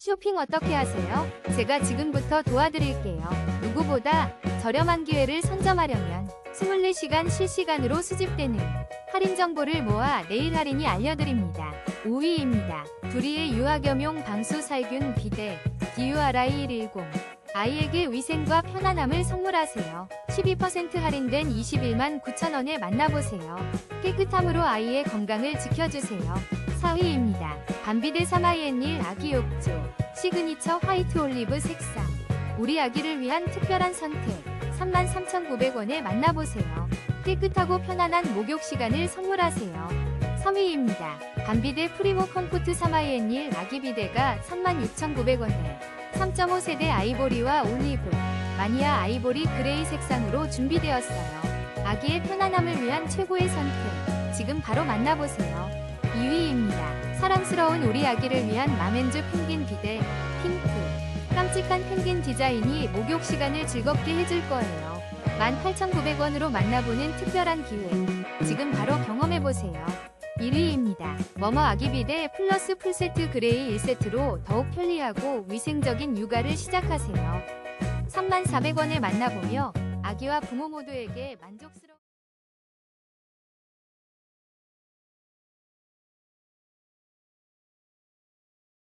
쇼핑 어떻게 하세요? 제가 지금부터 도와드릴게요. 누구보다 저렴한 기회를 선점하려면 24시간 실시간으로 수집되는 할인 정보를 모아 내일 할인이 알려드립니다. 5위입니다. 두리의 유아겸용 방수 살균 비데 DURI110 아이에게 위생과 편안함을 선물하세요. 12% 할인된 21만 9천원에 만나보세요. 깨끗함으로 아이의 건강을 지켜주세요. 4위입니다. 밤비데 사마이엔일 아기 욕조 시그니처 화이트 올리브 색상 우리 아기를 위한 특별한 선택 33,900원에 만나보세요. 깨끗하고 편안한 목욕 시간을 선물하세요. 3위입니다. 밤비데 프리모 컴포트 사마이엔일 아기 비데가 36,900원에 3.5세대 아이보리와 올리브 마니아 아이보리 그레이 색상으로 준비되었어요. 아기의 편안함을 위한 최고의 선택 지금 바로 만나보세요. 2위입니다. 사랑스러운 우리 아기를 위한 마멘즈 펭귄 비데 핑크 깜찍한 펭귄 디자인이 목욕 시간을 즐겁게 해줄 거예요. 18,900원으로 만나보는 특별한 기회. 지금 바로 경험해보세요. 1위입니다. 머머 아기 비데 플러스 풀세트 그레이 1세트로 더욱 편리하고 위생적인 육아를 시작하세요. 34,400원에 만나보며 아기와 부모 모두에게 만족스러운